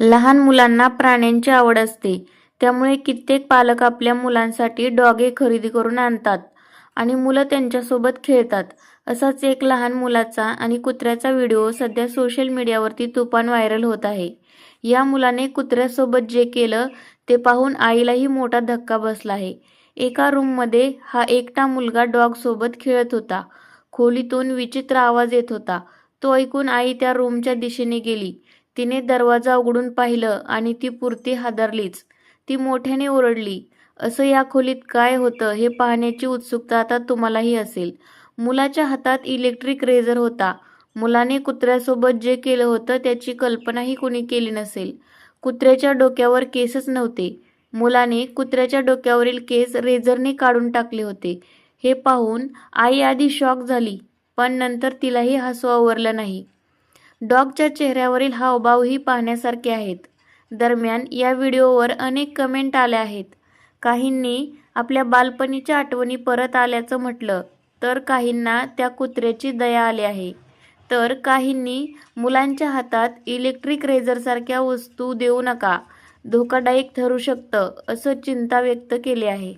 लहान मुलांना प्राण्यांची आवड असते. त्यामुळे कित्येक पालक आपल्या मुलांसाठी डॉगे खरेदी करून आणतात आणि मुलं त्यांच्यासोबत खेळतात. असाच एक लहान मुलाचा आणि कुत्र्याचा व्हिडिओ सध्या सोशल मीडियावरती तुफान व्हायरल होत आहे. या मुलाने कुत्र्यासोबत जे केलं ते पाहून आईलाही मोठा धक्का बसला आहे. एका रूममध्ये हा एकटा मुलगा डॉगसोबत खेळत होता. खोलीतून विचित्र आवाज येत होता. तो ऐकून आई त्या रूमच्या दिशेने गेली. तिने दरवाजा उघडून पाहिलं आणि ती पुरती हादरलीच. ती मोठ्याने ओरडली असं या खोलीत काय होतं हे पाहण्याची उत्सुकता आता तुम्हालाही असेल. मुलाच्या हातात इलेक्ट्रिक रेझर होता. मुलाने कुत्र्यासोबत जे केलं होतं त्याची कल्पनाही कुणी केली नसेल. कुत्र्याच्या डोक्यावर केसच नव्हते. मुलाने कुत्र्याच्या डोक्यावरील केस रेझरने काढून टाकले होते. हे पाहून आई आधी शॉक झाली पण नंतर तिलाही हसू आवरलं नाही. डॉगच्या चेहऱ्यावरील हावभावही पाहण्यासारखे आहेत. दरम्यान या व्हिडिओवर अनेक कमेंट आल्या आहेत. काहींनी आपल्या बालपणीच्या आठवणी परत आल्याचं म्हटलं तर काहींना त्या कुत्र्याची दया आली आहे. तर काहींनी मुलांच्या हातात इलेक्ट्रिक रेझरसारख्या वस्तू देऊ नका धोकादायक ठरू शकतं असं चिंता व्यक्त केली आहे.